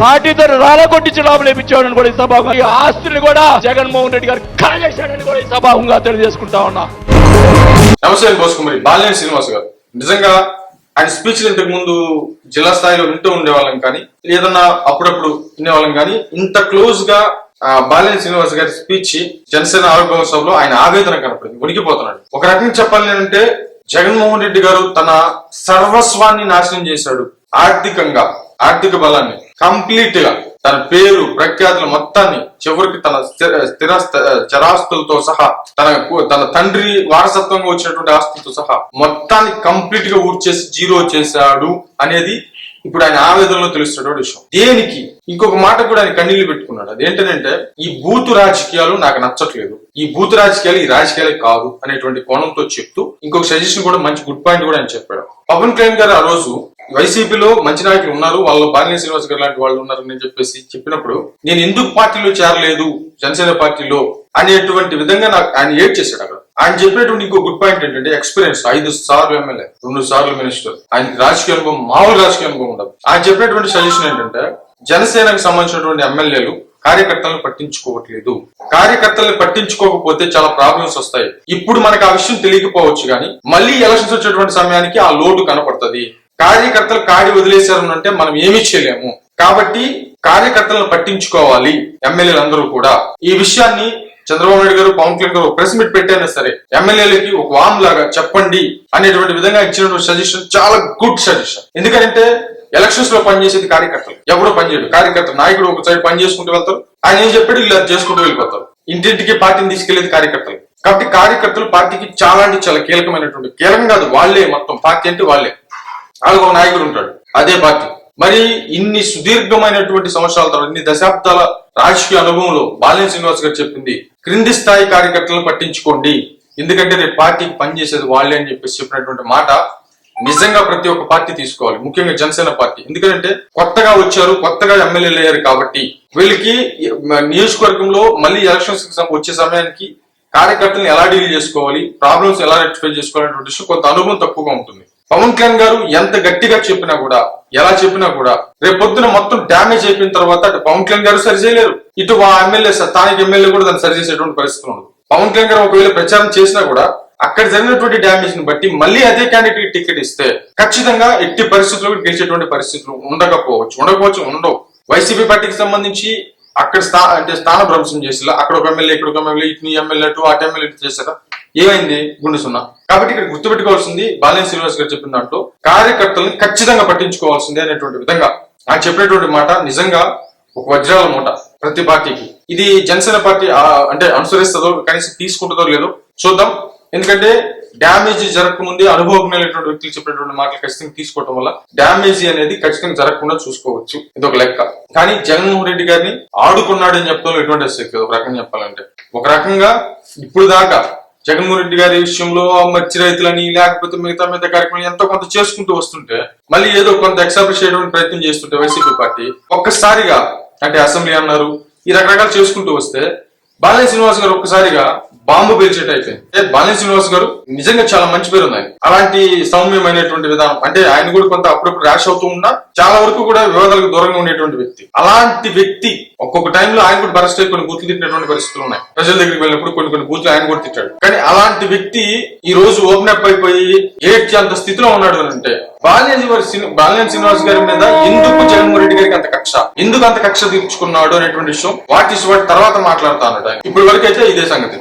Party రాల కొట్టించి లోపల ఇప్పించాడని కూడా ఈ సభాగా ఈ ఆస్తులు కూడా జగన్మోహన్ రెడ్డి గారు కలగేశాడని కూడా ఈ సభాగా తెలియజేసుకుంటా ఉన్నా. నమస్తే బోసుకుమరి బాలినేని శ్రీనివాస్ గారు. నిజంగా ఆయన స్పీచ్ ఇంతకు ముందు జిల్లా స్థాయిలో వింటూ ఉండేవాళ్ళం కానీ ఏదన్నా అప్పుడప్పుడు వినేవాళ్ళం కానీ ఇంత క్లోజ్గా ఆ, బాలినేని శ్రీనివాస్ గారి స్పీచ్ జనసేన ఆవిర్భావ సభలో ఆయన ఆవేదన కనపడింది ఉనికిపోతున్నాడు ఒక రకంగా చెప్పాలి అంటే జగన్మోహన్ రెడ్డి గారు తన సర్వస్వాన్ని నాశనం చేశాడు ఆర్థికంగా. ఆర్థిక బలాన్ని కంప్లీట్గా తన పేరు ప్రఖ్యాతుల మొత్తాన్ని చివరికి తన స్థిర స్థిర చరాస్తులతో సహా తన తన తండ్రి వారసత్వంగా వచ్చినటువంటి ఆస్తులతో సహా మొత్తాన్ని కంప్లీట్గా ఊడ్చేసి జీరో చేశాడు అనేది ఇప్పుడు ఆయన ఆవేదనలో తెలుస్తున్నటువంటి విషయం. దేనికి? ఇంకొక మాట కూడా ఆయన కన్నీళ్ళు పెట్టుకున్నాడు. అదేంటంటే ఈ బూతు రాజకీయాలు నాకు నచ్చట్లేదు. ఈ బూతు రాజకీయాలు ఈ రాజకీయాలే కాదు అనేటువంటి కోణంతో చెప్తూ ఇంకొక సజెషన్ కూడా మంచి గుడ్ పాయింట్ కూడా ఆయన చెప్పాడు. పవన్ కళ్యాణ్ గారు ఆ రోజు వైసీపీలో మంచి నాయకులు ఉన్నారు వాళ్ళు బాలినేని శ్రీనివాస్ గారు లాంటి వాళ్ళు ఉన్నారని చెప్పేసి చెప్పినప్పుడు నేను ఎందుకు పార్టీలో చేరలేదు జనసేన పార్టీలో? అనేటువంటి విధంగా నాకు ఆయన ఏడ్ చేశాడు అక్కడ. ఆయన చెప్పినటువంటి ఇంకో గుడ్ పాయింట్ ఏంటంటే ఎక్స్పీరియన్స్ ఐదు సార్లు ఎమ్మెల్యే రెండు సార్లు మినిస్టర్ ఆయనకి రాజకీయ అనుభవం మామూలు రాజకీయ అనుభవం ఉండదు. ఆయన చెప్పినటువంటి సజెషన్ ఏంటంటే జనసేనకు సంబంధించినటువంటి ఎమ్మెల్యేలు కార్యకర్తలను పట్టించుకోవట్లేదు. కార్యకర్తలను పట్టించుకోకపోతే చాలా ప్రాబ్లమ్స్ వస్తాయి. ఇప్పుడు మనకు ఆ విషయం తెలియకపోవచ్చు కానీ మళ్ళీ ఎలక్షన్స్ వచ్చేటువంటి సమయానికి ఆ లోటు కనపడుతుంది. కార్యకర్తలు కాడి వదిలేశారు అంటే మనం ఏమీ చేయలేము. కాబట్టి కార్యకర్తలను పట్టించుకోవాలి ఎమ్మెల్యేలు అందరూ కూడా. ఈ విషయాన్ని చంద్రబాబు నాయుడు గారు పవన్ కళ్యాణ్ గారు ప్రెస్ మీట్ పెట్టైనా సరే ఎమ్మెల్యేలకి ఒక వామ్ లాగా చెప్పండి అనేటువంటి విధంగా ఇచ్చినటువంటి సజెషన్ చాలా గుడ్ సజెషన్ ఎందుకంటే ఎలక్షన్స్లో పనిచేసేది కార్యకర్తలు. ఎవరు పనిచేయడు కార్యకర్త నాయకుడు ఒక సైడ్ పని చేసుకుంటూ వెళ్తారు ఆయన ఏం చెప్పాడు? ఇలా చేసుకుంటూ వెళ్ళిపోతారు ఇంటింటికి పార్టీని తీసుకెళ్ళేది కార్యకర్తలు. కాబట్టి కార్యకర్తలు పార్టీకి చాలా అంటే చాలా కీలకమైనటువంటి కీలకం కాదు. వాళ్ళే మొత్తం. పార్టీ అంటే వాళ్ళే. వాళ్ళకు ఒక నాయకుడు ఉంటాడు. అదే పార్టీ. మరి ఇన్ని సుదీర్ఘమైనటువంటి సంవత్సరాల తర్వాత ఇన్ని దశాబ్దాల రాజకీయ అనుభవంలో బాలినేని శ్రీనివాస్ గారు చెప్పింది క్రింది స్థాయి కార్యకర్తలను పట్టించుకోండి. ఎందుకంటే రేపు పార్టీకి పనిచేసేది వాళ్ళే అని చెప్పేసి చెప్పినటువంటి మాట నిజంగా ప్రతి ఒక్క పార్టీ తీసుకోవాలి. ముఖ్యంగా జనసేన పార్టీ. ఎందుకంటే కొత్తగా వచ్చారు కొత్తగా ఎమ్మెల్యేలు అయ్యారు కాబట్టి వీళ్ళకి నియోజకవర్గంలో మళ్ళీ ఎలక్షన్స్ వచ్చే సమయానికి కార్యకర్తలను ఎలా డీల్ చేసుకోవాలి ప్రాబ్లమ్స్ ఎలా రెక్టిఫై చేసుకోవాలనే విషయం కొంత అనుభవం తక్కువగా ఉంటుంది. పవన్ కళ్యాణ్ గారు ఎంత గట్టిగా చెప్పినా కూడా ఎలా చెప్పినా కూడా రేపు పొద్దున మొత్తం డ్యామేజ్ అయిపోయిన తర్వాత అటు పవన్ కళ్యాణ్ గారు సరి చేయలేరు. ఇటు ఆ ఎమ్మెల్యే స్థానిక ఎమ్మెల్యే కూడా దాన్ని సరి చేసేటువంటి పరిస్థితులు ఉండదు. పవన్ కళ్యాణ్ గారు ఒకవేళ ప్రచారం చేసినా కూడా అక్కడ జరిగినటువంటి డ్యామేజ్ని బట్టి మళ్ళీ అదే క్యాండిడేట్ టికెట్ ఇస్తే ఖచ్చితంగా ఎట్టి పరిస్థితుల్లో గెలిచేటువంటి పరిస్థితులు ఉండకపోవచ్చు ఉండకపోవచ్చు ఉండవు. వైసీపీ పార్టీకి సంబంధించి అక్కడ స్థా అంటే స్థాన భ్రంశం చేసిలా అక్కడ ఒక ఎమ్మెల్యే ఇక్కడ ఒక ఎమ్మెల్యే ఇటు ఎమ్మెల్యే అటు అటు ఎమ్మెల్యే చేశారా? ఏమైంది? గుండె సున్నా. కాబట్టి ఇక్కడ గుర్తుపెట్టుకోవాల్సింది బాలినేని శ్రీనివాస్ గారు చెప్పిన దాంట్లో కార్యకర్తలను ఖచ్చితంగా పట్టించుకోవాల్సిందే అనేటువంటి విధంగా. ఆ చెప్పినటువంటి మాట నిజంగా ఒక వజ్రాల మూట ప్రతి పార్టీకి. ఇది జనసేన పార్టీ అంటే అనుసరిస్తుందో కనీసం తీసుకుంటుందో లేదో చూద్దాం. ఎందుకంటే డ్యామేజ్ జరగకముందే అనుభవజ్ఞులైనటువంటి వ్యక్తులు చెప్పినటువంటి మాటలు ఖచ్చితంగా తీసుకోవడం వల్ల డ్యామేజ్ అనేది ఖచ్చితంగా జరగకుండా చూసుకోవచ్చు. ఇది ఒక లెక్క. కానీ జగన్మోహన్ రెడ్డి గారిని ఆడుకున్నాడు అని చెప్పడంలో ఎటువంటి అసలు ఒక రకంగా చెప్పాలంటే. ఒక రకంగా ఇప్పుడు దాకా జగన్మోహన్ రెడ్డి గారి విషయంలో మర్చి రైతులని లేకపోతే మిగతా మిగతా కార్యక్రమం ఎంతో కొంత చేసుకుంటూ వస్తుంటే మళ్ళీ ఏదో కొంత ఎక్సాబ్లిష్ చేయడానికి ప్రయత్నం చేస్తుంటే వైసీపీ పార్టీ ఒక్కసారిగా అంటే అసెంబ్లీ అన్నారు ఈ రకరకాలు చేసుకుంటూ వస్తే బాలయ్య శ్రీనివాస్ గారు ఒక్కసారిగా బాంబు పేల్చేటైతే అయిపోయింది శ్రీనివాస్ గారు నిజంగా చాలా మంచి పేరు ఉన్నాయి అలాంటి సౌమ్యమైనటువంటి విధానం అంటే ఆయన కూడా కొంత అప్పుడప్పుడు ర్యాష్ అవుతూ ఉన్నా చాలా వరకు కూడా వివాదాలకు దూరంగా ఉండేటువంటి వ్యక్తి. అలాంటి వ్యక్తి ఒక్కొక్క టైంలో ఆయన కూడా బరస్ట్ కొన్ని బూతులు తిట్టినటువంటి పరిస్థితులు ఉన్నాయి. ప్రజల దగ్గరికి వెళ్ళినప్పుడు కొన్ని కొన్ని బూతులు ఆయన కూడా తిట్టాడు. కానీ అలాంటి వ్యక్తి ఈ రోజు ఓపెన్ అప్ అయిపోయి ఏడ్చేంత స్థితిలో ఉన్నాడు అని అంటే బాలినేని వారి శ్రీనివాస్ గారి మీద ఎందుకు జగన్మోహన్ రెడ్డి గారికి అంత కక్ష? ఎందుకు అంత కక్ష తీర్చుకున్నాడు అనేటువంటి విషయం వాట్ ఇస్ వాటి తర్వాత మాట్లాడుతా అన్నాడు ఇప్పటి వరకు అయితే ఇదే సంగతి.